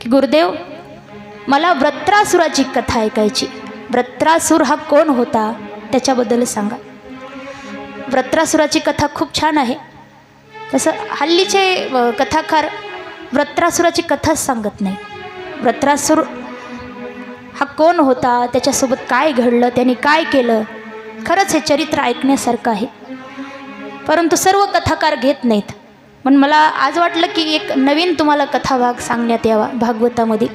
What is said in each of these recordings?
की गुरुदेव मला व्रत्रासुराची कथा ऐकायची. व्रत्रासूर हा कोण होता त्याच्याबद्दल सांगा. व्रत्रासुराची कथा खूप छान आहे. तसं हल्लीचे कथाकार व्रत्रासुराची कथाच सांगत नाही. व्रत्रासूर हा कोण होता त्याच्यासोबत काय घडलं त्याने काय केलं खरंच हे चरित्र ऐकण्यासारखं आहे. परंतु सर्व कथाकार घेत नाहीत. पण मला आज वाटलं की एक नवीन तुम्हाला कथाभाग सांगण्यात यावा भागवतामध्ये.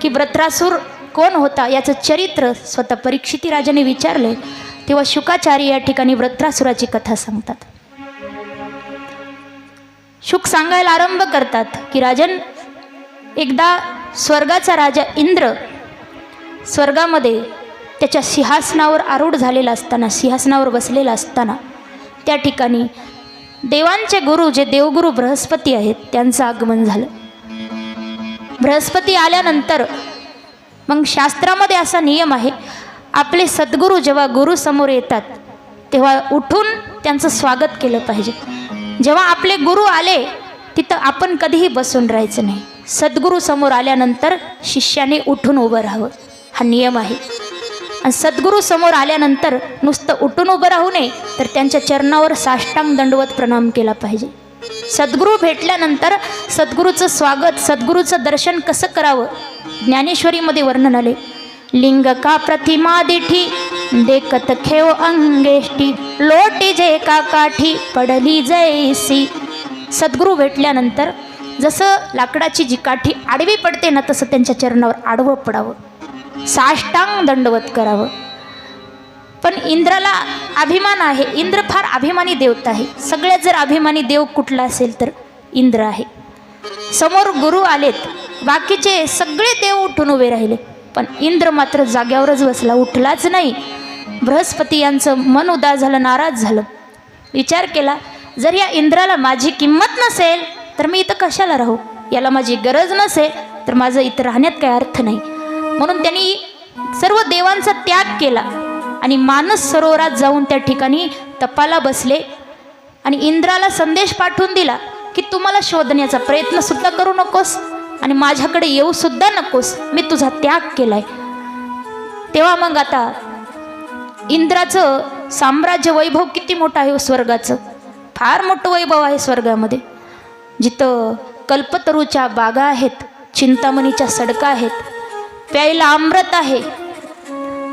की व्रत्रासूर कोण होता याचं चरित्र स्वतः परीक्षिती राजाने विचारले तेव्हा शुकाचार्य या ठिकाणी व्रत्रासुराची कथा सांगतात. शुक सांगायला आरंभ करतात की राजन एकदा स्वर्गाचा राजा इंद्र स्वर्गामध्ये त्याच्या सिंहासनावर आरूढ झालेला असताना सिंहासनावर बसलेला असताना त्या ठिकाणी देवांचे गुरु जे देवगुरु बृहस्पती आहेत त्यांचं आगमन झालं. बृहस्पती आल्यानंतर मग शास्त्रामध्ये असा नियम आहे आपले सद्गुरू जेव्हा गुरुसमोर येतात तेव्हा उठून त्यांचं स्वागत केलं पाहिजे. जेव्हा आपले गुरु आले तिथं आपण कधीही बसून राहायचं नाही. सद्गुरू समोर आल्यानंतर शिष्याने उठून उभं राहावं. हा नियम आहे. आणि सद्गुरू समोर आल्यानंतर नुसतं उठून उभं राहू नये तर त्यांच्या चरणावर साष्टांग दंडवत प्रणाम केला पाहिजे. सद्गुरू भेटल्यानंतर सद्गुरूचं स्वागत सद्गुरूचं दर्शन कसं करावं? ज्ञानेश्वरीमध्ये वर्णन आले. लिंग का प्रतिमा दिठी देखत खेव अंगेष्टी लोटी जे का काठी पडली जैसी. सद्गुरू भेटल्यानंतर जसं लाकडाची जी काठी आडवी पडते ना तसं त्यांच्या चरणावर आडवं पडावं. साष्टांग दंडवत करावं. पण इंद्राला अभिमान आहे. इंद्र फार अभिमानी देवता आहे. सगळ्यात जर अभिमानी देव कुठला असेल तर इंद्र आहे. समोर गुरु आलेत. बाकीचे सगळे देव उठून उभे राहिले. पण इंद्र मात्र जाग्यावरच बसला. उठलाच नाही. बृहस्पती यांचं मन उदास झालं नाराज झालं. विचार केला जर या इंद्राला माझी किंमत नसेल तर मी इथं कशाला राहू? याला माझी गरज नसेल तर माझं इथं राहण्यात काही अर्थ नाही. म्हणून त्यांनी सर्व देवांचा त्याग केला. आणि मानस सरोवरात जाऊन त्या ठिकाणी तपाला बसले आणि इंद्राला संदेश पाठवून दिला की तू मला शोधण्याचा प्रयत्नसुद्धा करू नकोस आणि माझ्याकडे येऊसुद्धा नकोस. मी तुझा त्याग केलाय. तेव्हा मग आता इंद्राचं साम्राज्य वैभव किती मोठं आहे हो स्वर्गाचं? फार मोठं वैभव आहे स्वर्गामध्ये. जिथं कल्पतरूच्या बागा आहेत चिंतामणीच्या सडका आहेत प्यायला अमृत आहे.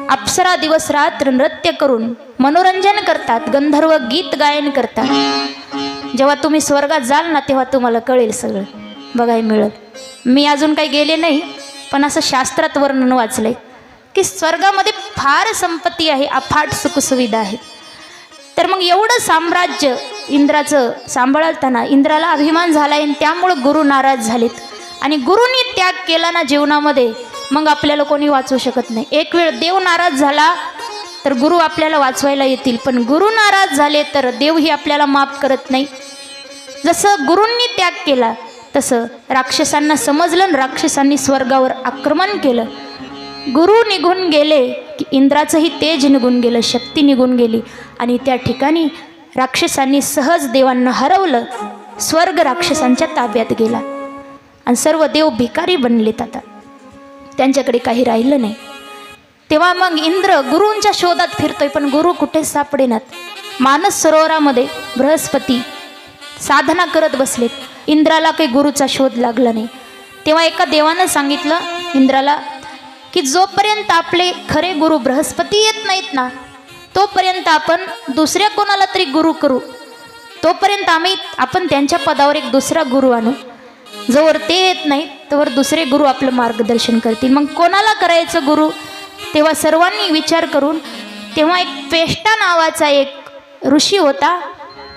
अप्सरा दिवस रात्र नृत्य करून मनोरंजन करतात गंधर्व गीत गायन करतात. जेव्हा तुम्ही स्वर्गात जाल ना तेव्हा तुम्हाला कळेल सगळं. बघायला मिळत. मी अजून काही गेले नाही पण असं शास्त्रात वर्णन वाचलंय की स्वर्गामध्ये फार संपत्ती आहे अफाट सुखसुविधा आहे. तर मग एवढं साम्राज्य इंद्राचं सांभाळताना इंद्राला अभिमान झाला आणि त्यामुळं गुरु नाराज झालेत. आणि गुरुनी त्याग केला ना जीवनामध्ये मग आपल्याला कोणी वाचवू शकत नाही. एक वेळ देव नाराज झाला तर गुरु आपल्याला वाचवायला येतील. पण गुरु नाराज झाले तर देवही आपल्याला माफ करत नाही. जसं गुरूंनी त्याग केला तसं राक्षसांना समजलं आणि राक्षसांनी स्वर्गावर आक्रमण केलं. गुरु निघून गेले की इंद्राचंही तेज निघून गेलं शक्ती निघून गेली. आणि त्या ठिकाणी राक्षसांनी सहज देवांना हरवलं स्वर्ग राक्षसांच्या ताब्यात गेला. आणि सर्व देव भिकारी बनलेत आता. त्यांच्याकडे काही राहिलं नाही. तेव्हा मग इंद्र गुरूंच्या शोधात फिरतोय पण गुरु कुठे सापडेनात? मानस सरोवरामध्ये बृहस्पती साधना करत बसलेत. इंद्राला काही गुरुचा शोध लागला नाही. तेव्हा एका देवानं सांगितलं इंद्राला की जोपर्यंत आपले खरे गुरु बृहस्पती येत नाहीत ना तोपर्यंत आपण दुसऱ्या कोणाला तरी गुरु करू. तोपर्यंत आम्ही आपण त्यांच्या पदावर एक दुसरा गुरु आणू. जोवर ते येत नाहीत तोवर दुसरे गुरु आपलं मार्गदर्शन करतील. मग कोणाला करायचं गुरु? तेव्हा सर्वांनी विचार करून तेव्हा एक पेष्टा नावाचा एक ऋषी होता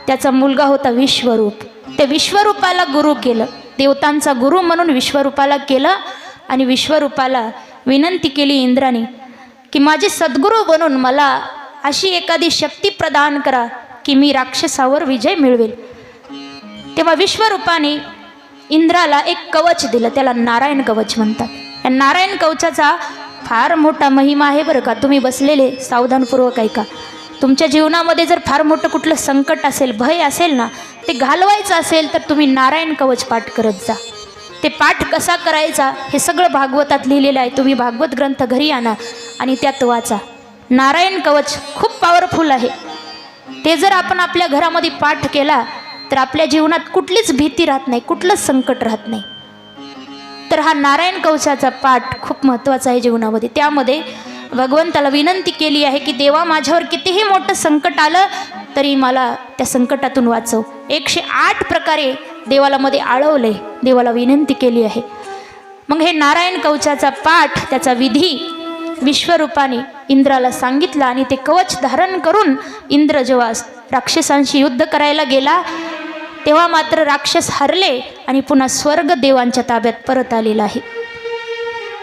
त्याचा मुलगा होता विश्वरूप. त्या विश्वरूपाला गुरु केलं. देवतांचा गुरु म्हणून विश्वरूपाला केलं आणि विश्वरूपाला विनंती केली इंद्राने की माझे सद्गुरू बनून मला अशी एखादी शक्ती प्रदान करा की मी राक्षसावर विजय मिळवेल. तेव्हा विश्वरूपाने इंद्राला एक कवच दिलं. त्याला नारायण कवच म्हणतात. या नारायण कवचाचा फार मोठा महिमा आहे बरं का. तुम्ही बसलेले सावधानपूर्वक ऐका. तुमच्या जीवनामध्ये जर फार मोठं कुठलं संकट असेल भय असेल ना ते घालवायचं असेल तर तुम्ही नारायण कवच पाठ करत जा. ते पाठ कसा करायचा हे सगळं भागवतात लिहिलेलं आहे. तुम्ही भागवत ग्रंथ घरी आणा आणि त्यात वाचा. नारायण कवच खूप पॉवरफुल आहे. ते जर आपण आपल्या घरामध्ये पाठ केला तर आपल्या जीवनात कुठलीच भीती राहत नाही कुठलंच संकट राहत नाही. तर हा नारायण कवचाचा पाठ खूप महत्त्वाचा आहे जीवनामध्ये. त्यामध्ये भगवंताला विनंती केली आहे की देवा माझ्यावर कितीही मोठं संकट आलं तरी मला त्या संकटातून वाचव. एकशे आठ प्रकारे देवाला मध्ये आळवले देवाला विनंती केली आहे. मग हे नारायण कवचाचा पाठ त्याचा विधी विश्वरूपाने इंद्राला सांगितला आणि ते कवच धारण करून इंद्र जेव्हा राक्षसांशी युद्ध करायला गेला तेव्हा मात्र राक्षस हरले आणि पुन्हा स्वर्ग देवांच्या ताब्यात परत आलेला आहे.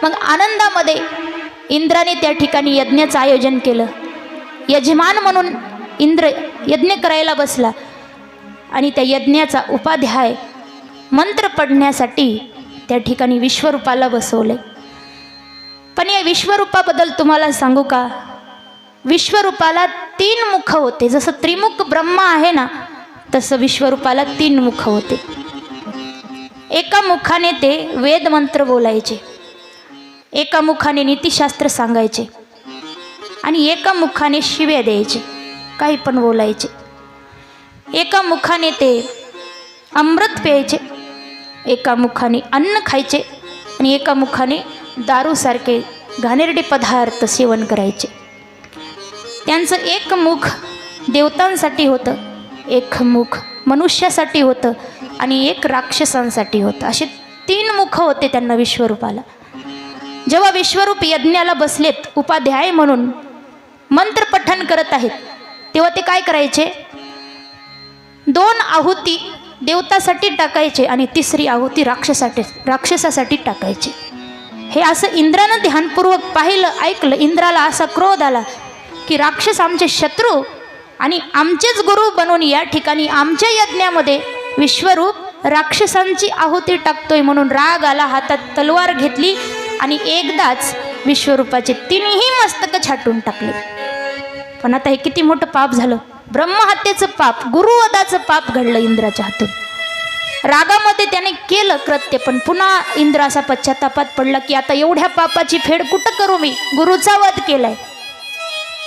मग आनंदामध्ये इंद्राने त्या ठिकाणी यज्ञाचं आयोजन केलं. यजमान म्हणून इंद्र यज्ञ करायला बसला आणि त्या यज्ञाचा उपाध्याय मंत्र पडण्यासाठी त्या ठिकाणी विश्वरूपाला बसवले. पण या विश्वरूपाबद्दल तुम्हाला सांगू का? विश्वरूपाला तीन मुख होते. जसं त्रिमुख ब्रह्मा आहे ना तसं विश्वरूपाला तीन मुख होते. एका मुखाने ते वेदमंत्र बोलायचे. एका मुखाने नीतिशास्त्र सांगायचे. आणि एका मुखाने शिव्या द्यायचे. काही पण बोलायचे. एका मुखाने ते अमृत प्यायचे. एका मुखाने अन्न खायचे. आणि एका मुखाने दारूसारखे घाणेरडे पदार्थ सेवन करायचे. त्यांचं एक मुख देवतांसाठी होतं. एक मुख मनुष्यासाठी होतं आणि एक राक्षसांसाठी होतं. असे तीन मुख होते त्यांना विश्वरूपाला. जेव्हा विश्वरूप यज्ञाला बसलेत उपाध्याय म्हणून मंत्रपठन करत आहेत तेव्हा ते काय करायचे? दोन आहुती देवतासाठी टाकायचे आणि तिसरी आहुती राक्षसाठी राक्षसासाठी टाकायचे. हे असं इंद्रानं ध्यानपूर्वक पाहिलं ऐकलं इंद्राला असा क्रोध आला की राक्षस आमचे शत्रू आणि आमचेच गुरु बनून या ठिकाणी आमच्या यज्ञामध्ये विश्वरूप राक्षसांची आहुती टाकतोय म्हणून राग आला हातात तलवार घेतली आणि एकदाच विश्वरूपाचे तिन्ही मस्तक छाटून टाकले. पण आता हे किती मोठं पाप झालं. ब्रह्महत्येचं पाप गुरुवदाचं पाप घडलं इंद्राच्या हातून. रागामध्ये त्याने केलं कृत्य पण पुन्हा इंद्र असा पश्चातापात पडला की आता एवढ्या पापाची फेड कुठं करू मी? गुरुचा वध केलाय.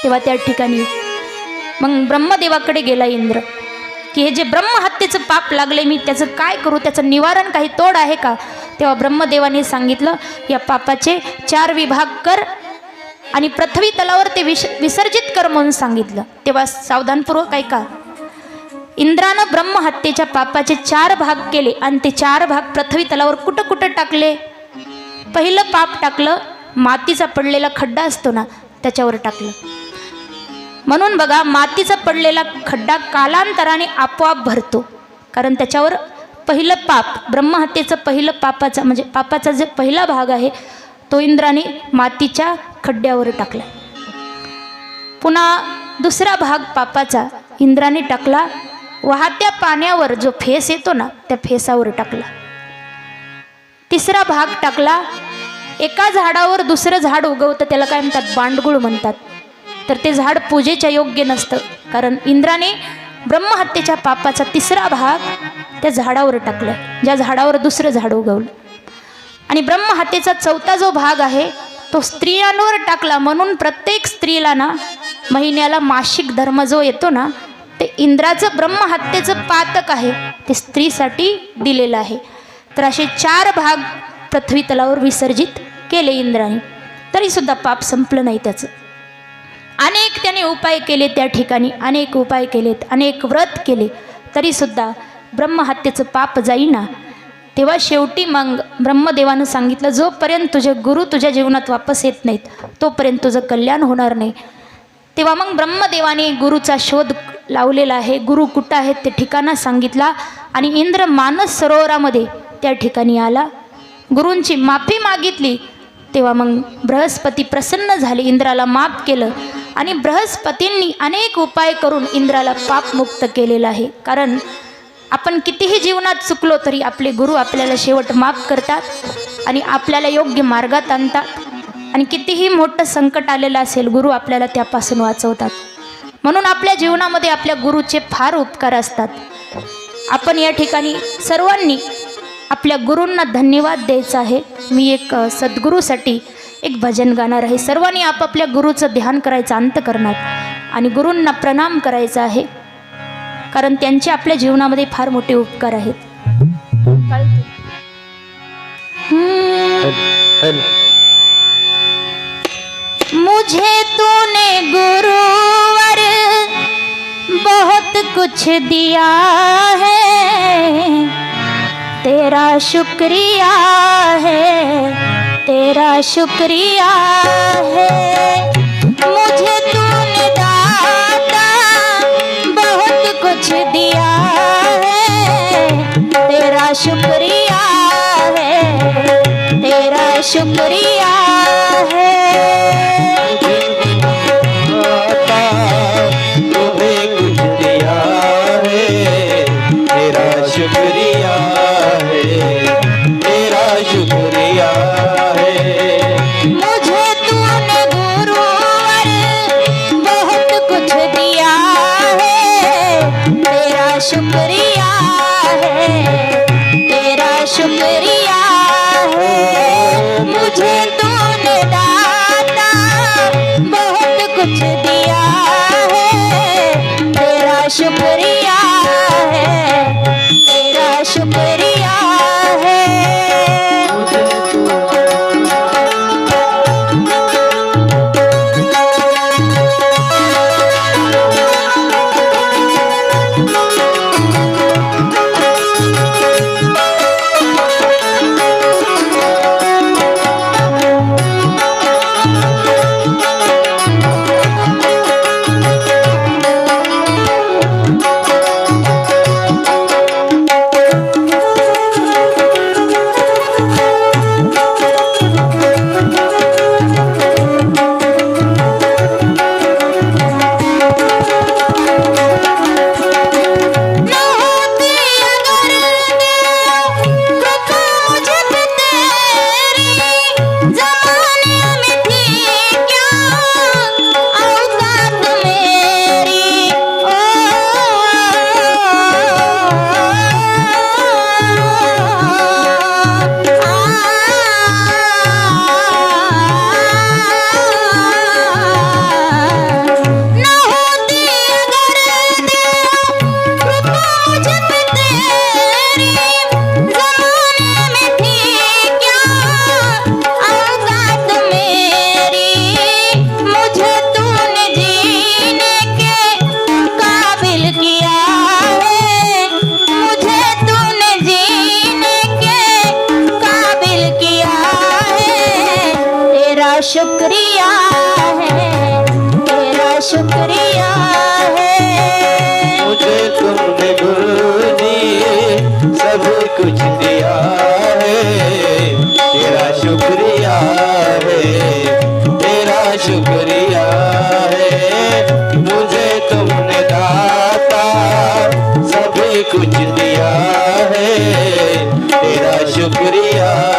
तेव्हा त्या ठिकाणी मग ब्रह्मदेवाकडे गेला इंद्र. की हे जे ब्रह्महत्येचं पाप लागले मी त्याचं काय करू? त्याचं निवारण काही तोड आहे का? तेव्हा ब्रह्मदेवाने सांगितलं या पापाचे चार विभाग कर आणि पृथ्वी तलावर ते विस विसर्जित कर म्हणून सांगितलं. तेव्हा सावधानपूर्वक ऐका. इंद्रानं ब्रह्महत्येच्या पापाचे चार भाग केले आणि ते चार भाग पृथ्वी तलावर कुठं कुठं टाकले? पहिलं पाप टाकलं मातीचा पडलेला खड्डा असतो ना त्याच्यावर टाकलं. म्हणून बघा मातीचा पडलेला खड्डा कालांतराने आपोआप भरतो. कारण त्याच्यावर पहिलं पाप ब्रह्महत्येचं पहिलं पापाचा म्हणजे पापाचा जे पहिला भाग आहे तो इंद्राने मातीच्या खड्ड्यावर टाकला. पुन्हा दुसरा भाग पापाचा इंद्राने टाकला वाहत्या पाण्यावर जो फेस येतो ना त्या फेसावर टाकला. तिसरा भाग टाकला एका झाडावर दुसरं झाड उगवतं त्याला काय म्हणतात? बांडगुळ म्हणतात. तर ते झाड पूजेच्या योग्य नसतं. कारण इंद्राने ब्रह्महत्येच्या पापाचा तिसरा भाग त्या झाडावर टाकलं. ज्या झाडावर दुसरं झाड उगवलं. आणि ब्रह्महत्येचा चौथा जो भाग आहे तो स्त्रियांवर टाकला. म्हणून प्रत्येक स्त्रीला ना महिन्याला मासिक धर्म जो येतो ना ते इंद्राचं ब्रह्महत्येचं पातक आहे ते स्त्रीसाठी दिलेलं आहे. तर असे चार भाग पृथ्वी तलावर विसर्जित केले इंद्राने. तरीसुद्धा पाप संपलं नाही त्याचं. अनेक त्याने उपाय केले त्या ठिकाणी अनेक उपाय केलेत अनेक व्रत केले. तरीसुद्धा ब्रह्महत्येचं पाप जाईना. तेव्हा शेवटी मग ब्रह्मदेवानं सांगितलं जोपर्यंत तुझे गुरु तुझ्या जीवनात वापस येत नाहीत तोपर्यंत तुझं कल्याण होणार नाही. तेव्हा मग ब्रह्मदेवाने गुरुचा शोध लावलेला आहे. गुरु कुठं आहेत ते ठिकाणं सांगितला आणि इंद्र मानस सरोवरामध्ये त्या ठिकाणी आला. गुरूंची माफी मागितली. तेव्हा मग बृहस्पती प्रसन्न झाले इंद्राला माफ केलं आणि बृहस्पतींनी अनेक उपाय करून इंद्राला पापमुक्त केलेलं आहे. कारण आपण कितीही जीवनात चुकलो तरी आपले गुरु आपल्याला शेवट माफ करतात आणि आपल्याला योग्य मार्गात आणतात. आणि कितीही मोठं संकट आलेलं असेल गुरु आपल्याला त्यापासून वाचवतात. म्हणून आपल्या जीवनामध्ये आपल्या गुरुचे फार उपकार असतात. आपण या ठिकाणी सर्वांनी आपल्या गुरूंना धन्यवाद द्यायचा आहे. मी एक सद्गुरूसाठी एक भजन गाणार आहे. सर्वांनी आपापल्या गुरुचं ध्यान करायचं अंतकरणात आणि गुरूंना प्रणाम करायचा आहे. कारण त्यांचे आपल्या जीवनामध्ये फार मोठे उपकार आहेत. मुझे तूने गुरुवर बहुत कुछ दिया है. तेरा शुक्रिया है तेरा शुक्रिया है। मुझे तूने दाता बहुत कुछ दिया है। तेरा शुक्रिया করিয়া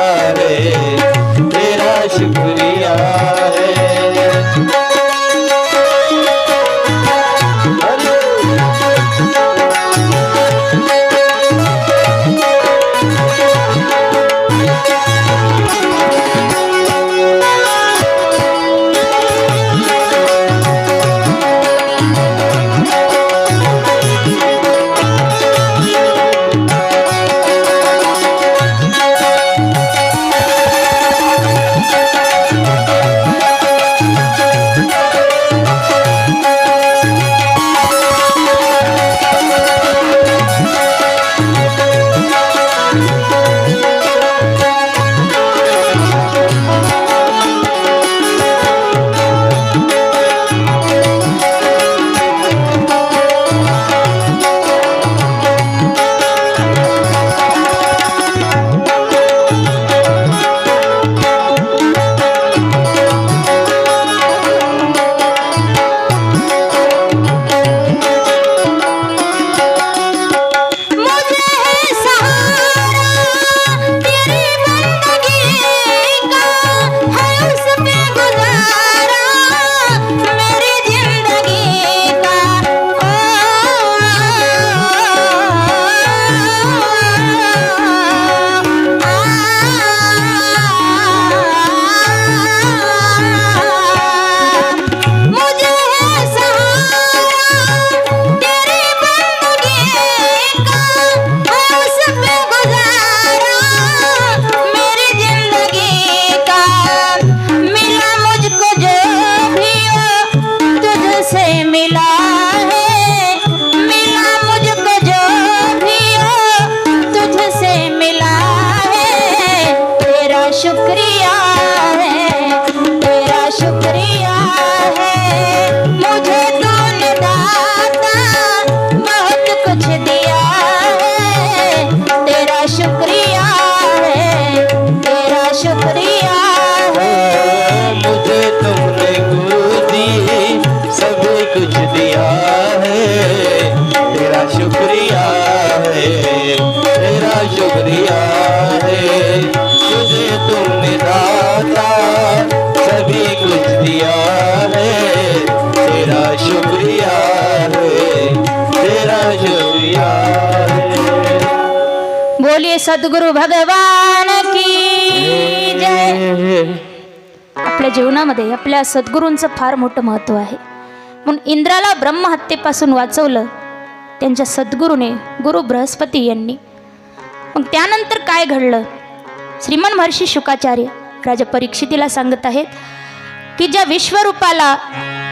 बोलिए सद्गुरु भगवान की जय। आपल्या जीवनामध्ये आपल्या सद्गुरूंचं फार मोठं महत्त्व आहे. म्हणून इंद्राला ब्रह्महत्येपासून वाचवलं त्यांच्या सद्गुरूने गुरु बृहस्पती यांनी. मग त्यानंतर काय घडलं? श्रीमन महर्षी शुकाचार्य राजा परीक्षितीला सांगत आहेत की ज्या विश्वरूपाला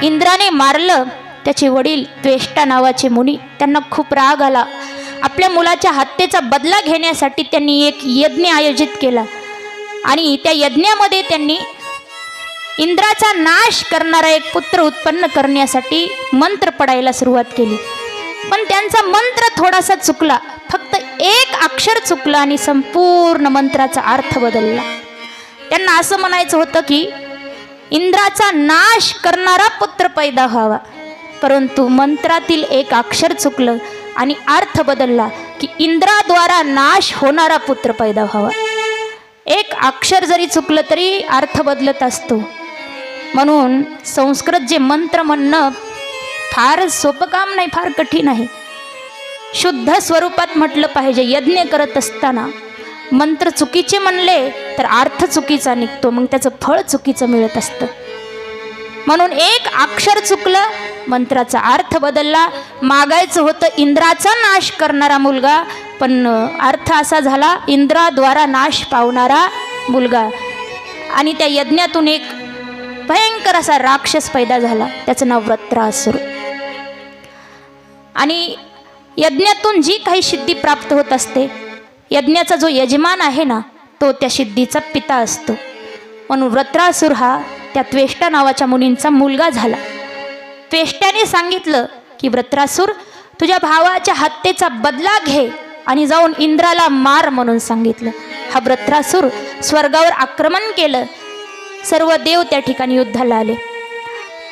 इंद्राने मारलं त्याचे वडील त्वेष्टा नावाचे मुनी त्यांना खूप राग आला. आपल्या मुलाच्या हत्येचा बदला घेण्यासाठी त्यांनी एक यज्ञ आयोजित केला. आणि त्या यज्ञामध्ये त्यांनी इंद्राचा नाश करणारा एक पुत्र उत्पन्न करण्यासाठी मंत्र पडायला सुरुवात केली. पण त्यांचा मंत्र थोडासा चुकला. फक्त एक अक्षर चुकलं आणि संपूर्ण मंत्राचा अर्थ बदलला. त्यांना असं म्हणायचं होतं की इंद्राचा नाश करणारा पुत्र पैदा व्हावा. परंतु मंत्रातील एक अक्षर चुकलं. आणि अर्थ बदलला की इंद्राद्वारा नाश होणारा पुत्र पैदा व्हावा. एक अक्षर जरी चुकलं तरी अर्थ बदलत असतो. म्हणून संस्कृत जे मंत्र म्हणणं फार सोपं काम नाही फार कठीण आहे. शुद्ध स्वरूपात म्हटलं पाहिजे यज्ञ करत असताना मंत्र चुकीचे म्हणले तर अर्थ चुकीचा निघतो मग त्याचं फळ चुकीचं मिळत असतं. म्हणून एक अक्षर चुकलं मंत्राचा अर्थ बदलला. मागायचं होतं इंद्राचा नाश करणारा मुलगा पण अर्थ असा झाला इंद्राद्वारा नाश पावणारा मुलगा. आणि त्या यज्ञातून एक भयंकर असा राक्षस पैदा झाला त्याचं नाव व्रत्रासुर आणि यज्ञातून जी काही सिद्धी प्राप्त होत असते यज्ञाचा जो यजमान आहे ना तो त्या सिद्धीचा पिता असतो. म्हणून व्रत्रासुर हा त्या त्वेष्टा नावाच्या मुनींचा मुलगा झाला. त्वेष्ट्याने सांगितलं की व्रत्रासूर तुझ्या भावाच्या हत्येचा बदला घे आणि जाऊन इंद्राला मार म्हणून सांगितलं. हा व्रत्रासूर स्वर्गावर आक्रमण केलं. सर्व देव त्या ठिकाणी युद्धाला आले.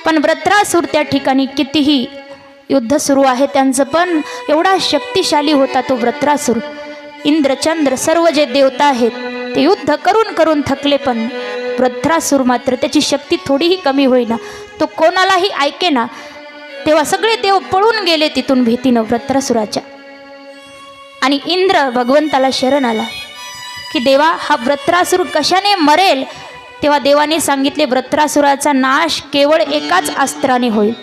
पण व्रत्रासूर त्या ठिकाणी कितीही युद्ध सुरू आहे त्यांचं पण एवढा शक्तिशाली होता तो व्रत्रासूर. इंद्रचंद्र सर्व जे देवता आहेत ते युद्ध करून करून थकले पण वृत्रासूर मात्र त्याची शक्ती थोडीही कमी होईना. तो कोणालाही ऐके ना तेव्हा सगळे देव पळून गेले तिथून भीतीनं वृत्रासुराच्या आणि इंद्र भगवंताला शरण आला की देवा हा वृत्रासूर कशाने मरेल? तेव्हा देवाने सांगितले व्रत्रासुराचा नाश केवळ एकाच अस्त्राने होईल.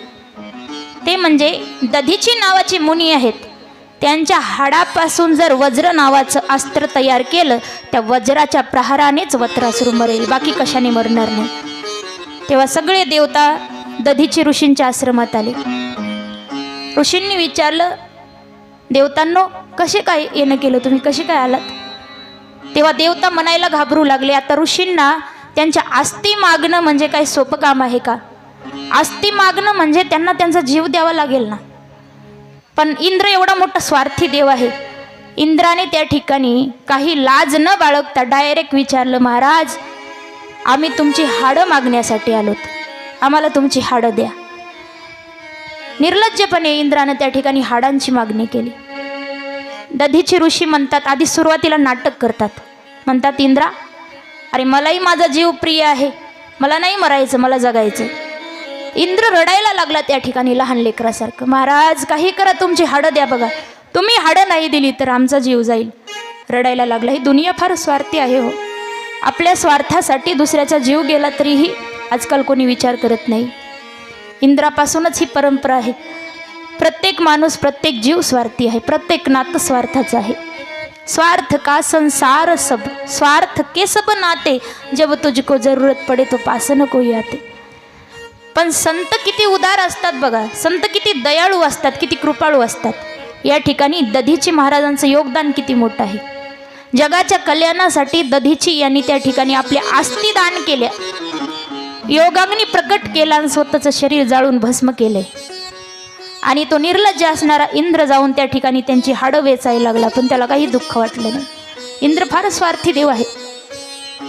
ते म्हणजे दधीची नावाची मुनी आहेत. त्यांच्या हाडापासून जर वज्र नावाचं अस्त्र तयार केलं त्या वज्राच्या प्रहारानेच वत्रासूर मरेल. बाकी कशाने मरणार नाही तेव्हा सगळे देवता दधीची ऋषींच्या आश्रमात आले. ऋषींनी विचारलं देवतांनो कसे काय येणं केलं? तुम्ही कसे काय आलात? तेव्हा देवता म्हणायला घाबरू लागले आता ऋषींना त्यांच्या आस्ती मागणं म्हणजे काही सोपं काम आहे का? आस्ती मागणं म्हणजे त्यांना त्यांचा जीव द्यावा लागेल ना? पण इंद्र एवढा मोठा स्वार्थी देव आहे. इंद्राने त्या ठिकाणी काही लाज न बाळगता डायरेक्ट विचारलं महाराज आम्ही तुमची हाडं मागण्यासाठी आलोत. आम्हाला तुमची हाडं द्या. निर्लज्जपणे इंद्रानं त्या ठिकाणी हाडांची मागणी केली. दधीचे ऋषी म्हणतात आधी सुरुवातीला नाटक करतात. म्हणतात इंद्रा अरे मलाही माझा जीव प्रिय आहे. मला नाही मरायचं मला जगायचं इंद्र रडायला लागला त्या ठिकाणी लहान लेकरासारखं. महाराज काही करा तुमची हाडं द्या बघा. तुम्ही हाडं नाही दिली तर आमचा जीव जाईल. रडायला लागला ही दुनिया फार स्वार्थी आहे हो. आपल्या स्वार्थासाठी दुसऱ्याचा जीव गेला तरीही आजकाल कोणी विचार करत नाही. इंद्रापासूनच ही परंपरा आहे. प्रत्येक माणूस प्रत्येक जीव स्वार्थी आहे. प्रत्येक नातं स्वार्थाचं आहे. स्वार्थ का संसार सब? स्वार्थ के सब नाते? जब तुझको जरूरत पडे तो पास न कोई आते. पण संत किती उदार असतात बघा. संत किती दयाळू असतात किती कृपाळू असतात. या ठिकाणी दधीची महाराजांचं योगदान किती मोठं आहे. जगाच्या कल्याणासाठी दधीची यांनी त्या ठिकाणी आपले आस्ती दान केल्या योगाग्नी प्रकट केला आणि स्वतःचं शरीर जाळून भस्म केले. आणि तो निर्लज्ज असणारा इंद्र जाऊन त्या ठिकाणी त्यांची हाडं वेचायला लागला पण त्याला काही दुःख वाटलं नाही. इंद्र फार स्वार्थी देव आहे.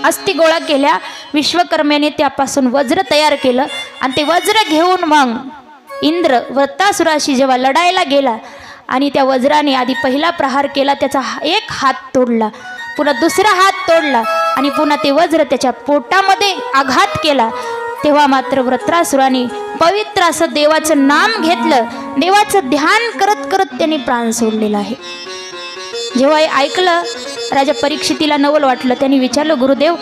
अस्थि गोळा केल्या विश्वकर्म्याने त्यापासून वज्र तयार केलं आणि ते वज्र घेऊन मग इंद्र वृत्तासुराशी जेव्हा लढायला गेला आणि त्या वज्राने आधी पहिला प्रहार केला त्याचा हा- एक हात तोडला पुन्हा दुसरा हात तोडला आणि पुन्हा ते वज्र त्याच्या पोटामध्ये आघात केला. तेव्हा मात्र व्रत्रासुराने पवित्र असं देवाचं नाम घेतलं. देवाचं ध्यान करत करत त्यांनी प्राण सोडलेला आहे. जेव्हा हे ऐकलं राजा परीक्षितीला नवल वाटलं त्यांनी विचारलं गुरुदेव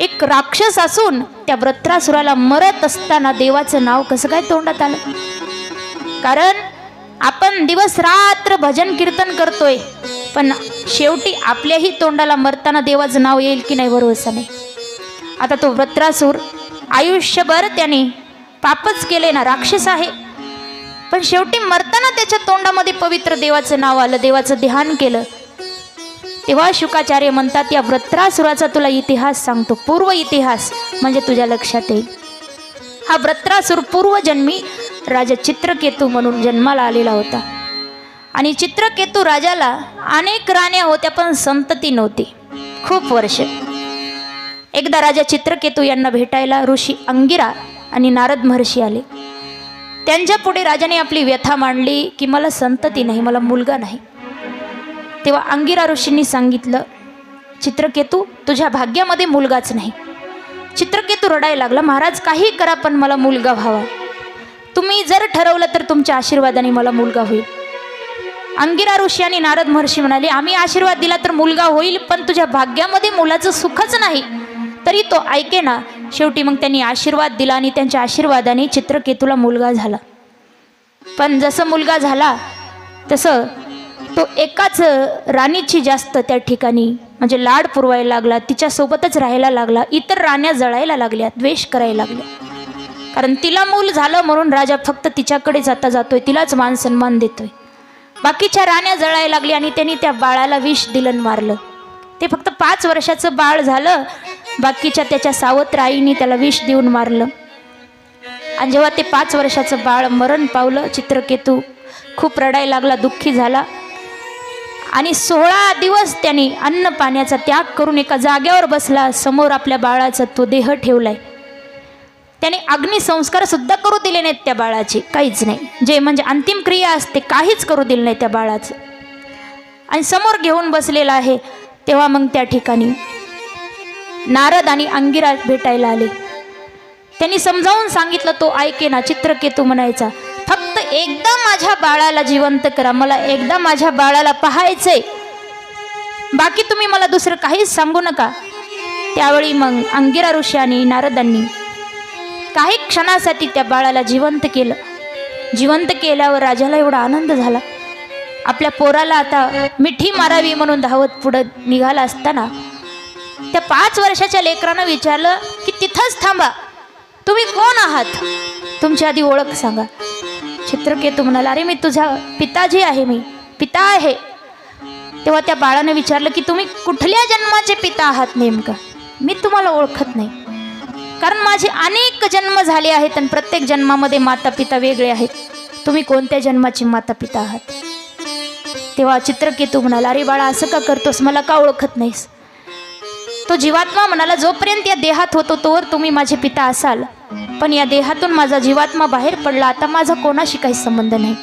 एक राक्षस असून त्या व्रत्रासुराला मरत असताना देवाचं नाव कसं काय तोंडात आलं? कारण आपण दिवस रात्र भजन कीर्तन करतोय पण शेवटी आपल्याही तोंडाला मरताना देवाचं नाव येईल की नाही भरोसा नाही आता तो व्रत्रासूर आयुष्यभर त्याने पापच केले ना राक्षस आहे. पण शेवटी मरताना त्याच्या तोंडामध्ये पवित्र देवाचं नाव आलं देवाचं ध्यान केलं. तेव्हा शुकाचार्य म्हणतात या व्रत्रासुराचा तुला इतिहास सांगतो पूर्व इतिहास म्हणजे तुझ्या लक्षात येईल. हा व्रत्रासूर पूर्वजन्मी राजा चित्रकेतू म्हणून जन्माला आलेला होता. आणि चित्रकेतू राजाला अनेक राण्या होत्या पण संतती नव्हती. खूप वर्ष. एकदा राजा चित्रकेतू यांना भेटायला ऋषी अंगिरा आणि नारद महर्षी आले. त्यांच्या पुढे राजाने आपली व्यथा मांडली की मला संतती नाही मला मुलगा नाही. तेव्हा अंगिरा ऋषींनी सांगितलं चित्रकेतू तुझ्या भाग्यामध्ये मुलगाच नाही. चित्रकेतू रडायला लागला महाराज काही करा पण मला मुलगा व्हावा. तुम्ही जर ठरवलं तर तुमच्या आशीर्वादाने मला मुलगा होईल. अंगिरा ऋषी आणि नारद महर्षी म्हणाले आम्ही आशीर्वाद दिला तर मुलगा होईल पण तुझ्या भाग्यामध्ये मुलाचं सुखच नाही. तरी तो ऐके ना शेवटी मग त्यांनी आशीर्वाद दिला आणि त्यांच्या आशीर्वादाने चित्रकेतूला मुलगा झाला. पण जसं मुलगा झाला तसं तो एकाच राणीची जास्त त्या ठिकाणी म्हणजे लाड पुरवायला लागला तिच्यासोबतच राहायला लागला इतर राण्या जळायला लागल्या द्वेष करायला लागल्या. कारण तिला मूल झालं म्हणून राजा फक्त तिच्याकडे जाता जातोय तिलाच मान सन्मान देतोय. बाकीच्या राण्या जळायला लागली आणि त्यांनी त्या बाळाला विष दिलं मारलं. ते फक्त पाच वर्षाचं बाळ झालं बाकीच्या त्याच्या सावत्र आईने त्याला विष देऊन मारलं. आणि जेव्हा ते पाच वर्षाचं बाळ मरण पावलं चित्रकेतू खूप रडायला लागला दुःखी झाला आणि सोळा दिवस त्यांनी अन्न पाण्याचा त्याग करून एका जागेवर बसला. समोर आपल्या बाळाचा तो देह ठेवलाय. त्याने अग्निसंस्कार सुद्धा करू दिले नाहीत त्या बाळाचे. काहीच नाही. जे म्हणजे अंतिम क्रिया असते काहीच करू दिलं नाही त्या बाळाचं. आणि समोर घेऊन बसलेला आहे. तेव्हा मग त्या ठिकाणी नारद आणि अंगिरा भेटायला आले. त्यांनी समजावून सांगितलं तो ऐके ना चित्रकेतू म्हणायचा. फक्त एकदा माझ्या बाळाला जिवंत करा. मला एकदा माझ्या बाळाला पाहायचंय. बाकी तुम्ही मला दुसरं काहीच सांगू नका. त्यावेळी मग अंगिरा ऋषी आणि नारदांनी काही क्षणासाठी त्या बाळाला जिवंत केलं. जिवंत केल्यावर राजाला एवढा आनंद झाला. आपल्या पोराला आता मिठी मारावी म्हणून धावत पुढं निघाला असताना त्या पाच वर्षाच्या लेकरानं विचारलं की तिथंच थांबा. तुम्ही कोण आहात? तुमची आधी ओळख सांगा. चित्रकेतू म्हणाला अरे मी तुझ्या पिताजी आहे मी पिता आहे. तेव्हा त्या बाळानं विचारलं की तुम्ही कुठल्या जन्माचे पिता आहात नेमकं? मी तुम्हाला ओळखत नाही. कारण माझे अनेक जन्म झाले आहेत आणि प्रत्येक जन्मामध्ये माता पिता वेगळे आहेत. तुम्ही कोणत्या जन्माचे माता पिता आहात? तेव्हा चित्रकेतू म्हणाला अरे बाळा असं का करतोस? मला का ओळखत नाहीस? तो जीवात्मा म्हणाला जोपर्यंत या देहात होतो तोवर तुम्ही माझे पिता असाल. पण या देहातून माझा जीवात्मा बाहेर पडला आता माझा कोणाशी काही संबंध नाही.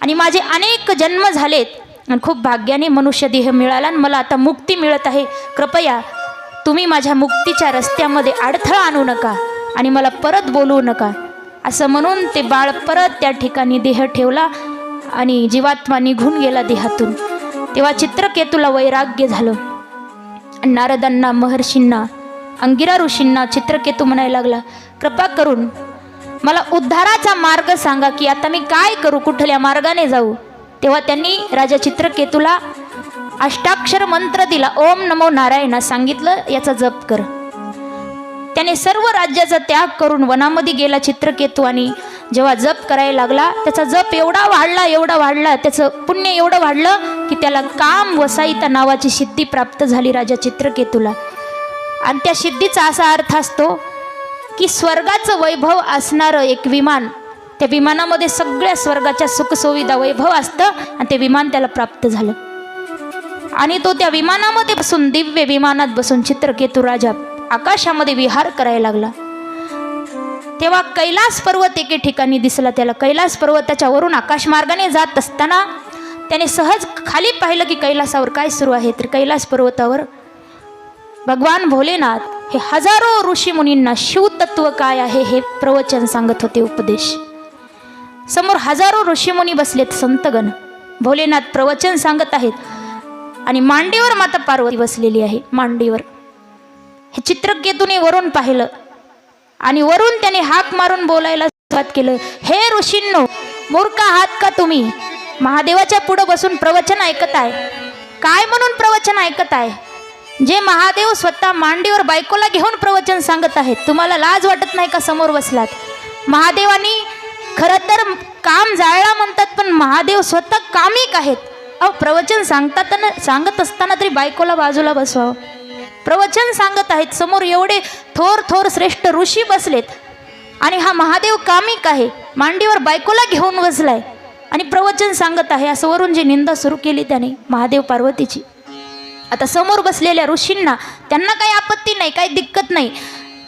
आणि माझे अनेक जन्म झालेत आणि खूप भाग्याने मनुष्य देह मिळाला आणि मला आता मुक्ती मिळत आहे. कृपया तुम्ही माझ्या मुक्तीच्या रस्त्यामध्ये अडथळा आणू नका आणि मला परत बोलवू नका. असं म्हणून ते बाळ परत त्या ठिकाणी देह ठेवला आणि जीवात्मा निघून गेला देहातून. तेव्हा चित्रकेतूला वैराग्य झालं. नारदांना महर्षींना अंगिरा ऋषींना चित्रकेतू म्हणायला लागला कृपा करून मला उद्धाराचा मार्ग सांगा की आता मी काय करू? कुठल्या मार्गाने जाऊ? तेव्हा त्यांनी राजा चित्रकेतूला अष्टाक्षर मंत्र दिला. ओम नमो नारायणा सांगितलं याचा जप कर. त्याने सर्व राज्याचा त्याग करून वनामध्ये गेला चित्रकेतू आणि जेव्हा जप करायला लागला त्याचा जप एवढा वाढला एवढा वाढला त्याचं पुण्य एवढं वाढलं की त्याला काम वसाईता नावाची सिद्धी प्राप्त झाली राजा चित्रकेतूला. आणि त्या सिद्धीचा असा अर्थ असतो की स्वर्गाचं वैभव असणारं एक विमान त्या विमानामध्ये सगळ्या स्वर्गाच्या सुखसुविधा वैभव असतं आणि ते विमान त्याला प्राप्त झालं. आणि तो त्या विमानामध्ये बसून दिव्य विमानात बसून चित्रकेतू राजा आकाशामध्ये विहार करायला लागला. तेव्हा कैलास पर्वत एके ठिकाणी दिसला. त्याला कैलास पर्वताच्या वरून आकाश मार्गाने जात असताना त्याने सहज खाली पाहिलं की कैलासावर काय सुरू आहे. तर कैलास पर्वतावर भगवान भोलेनाथ हे हजारो ऋषी मुनींना शिवतत्व काय आहे हे प्रवचन सांगत होते उपदेश. समोर हजारो ऋषीमुनी बसलेत संतगण. भोलेनाथ प्रवचन सांगत आहेत आणि मांडीवर माता पार्वती बसलेली आहे मांडीवर. हे चित्रकेतूने वरून पाहिलं आणि वरून त्याने हाक मारून बोलायला सुरुवात केलं. हे ऋषींनो मूर्ख आहात का तुम्ही? महादेवाच्या पुढं बसून प्रवचन ऐकत आहे काय म्हणून प्रवचन ऐकत आहे जे महादेव स्वतः मांडीवर बायकोला घेऊन प्रवचन सांगत आहेत. तुम्हाला लाज वाटत नाही का समोर बसलात? महादेवानी खरं तर काम जाळला म्हणतात पण महादेव स्वतः कामिक आहेत. अहो प्रवचन सांगतात सांगत असताना तरी बायकोला बाजूला बसवावं. प्रवचन सांगत आहेत समोर एवढे थोर थोर श्रेष्ठ ऋषी बसलेत. आणि हा महादेव कामिक आहे. मांडीवर बायकोला घेऊन बसलाय. आणि प्रवचन सांगत आहे असं वरून जी निंदा सुरू केली त्याने महादेव पार्वतीची. आता समोर बसलेल्या ऋषींना त्यांना काही आपत्ती नाही काही दिक्कत नाही.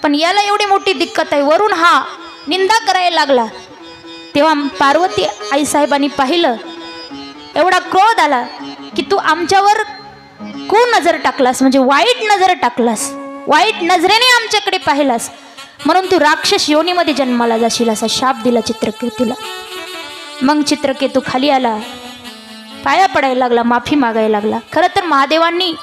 पण याला एवढी मोठी दिक्कत आहे. वरून हा निंदा करायला लागला. तेव्हा पार्वती आईसाहेबांनी पाहिलं. एवढा क्रोध आला की तू आमच्यावर कू नजर टाकलास? म्हणजे वाईट नजर टाकलास. वाईट नजरेने आमच्याकडे पाहिलास. म्हणून तू राक्षस योनीमध्ये जन्माला जाशील असा शाप दिला चित्रकेतूला. मग चित्रकेतू खाली आला. पाया पडायला लागला माफी मागायला लागला. खरं तर महादेवांनी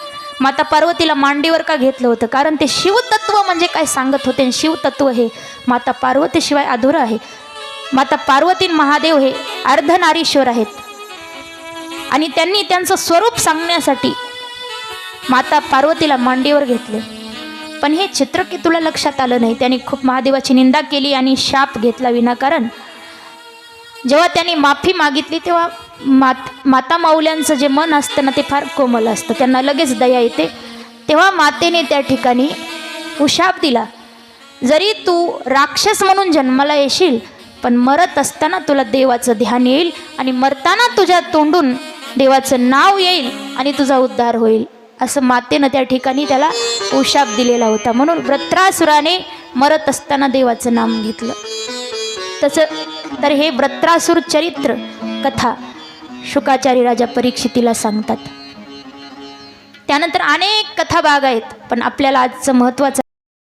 माता पार्वतीला मांडीवर का घेतलं होतं? कारण ते शिवतत्व म्हणजे काय सांगत होते आणि शिवतत्व हे माता पार्वतीशिवाय अधुरं आहे. माता पार्वती महादेव हे अर्धनारीश्वर आहेत. आणि त्यांनी त्यांचं स्वरूप सांगण्यासाठी माता पार्वतीला मांडीवर घेतले. पण हे चित्रकेतूला लक्षात आलं नाही? त्यांनी खूप महादेवाची निंदा केली आणि शाप घेतला विनाकारण. जेव्हा त्यांनी माफी मागितली तेव्हा मात माता माऊल्यांचं जे मन असतं ना ते फार कोमल असतं. त्यांना लगेच दया येते. तेव्हा मातेने त्या ठिकाणी उशाप दिला. जरी तू राक्षस म्हणून जन्माला येशील पण मरत असताना तुला देवाचं ध्यान येईल आणि मरताना तुझ्या तोंडून देवाचं नाव येईल आणि तुझा उद्धार होईल. असं मातेनं त्या ठिकाणी त्याला उशाप दिलेला होता. म्हणून व्रत्रासुराने मरत असताना देवाचं नाम घेतलं. तसं तर हे व्रत्रासुर चरित्र कथा शुकाचार्य राजा परीक्षितीला सांगतात. त्यानंतर अनेक कथाभाग आहेत पण आपल्याला आजचं महत्त्वाचं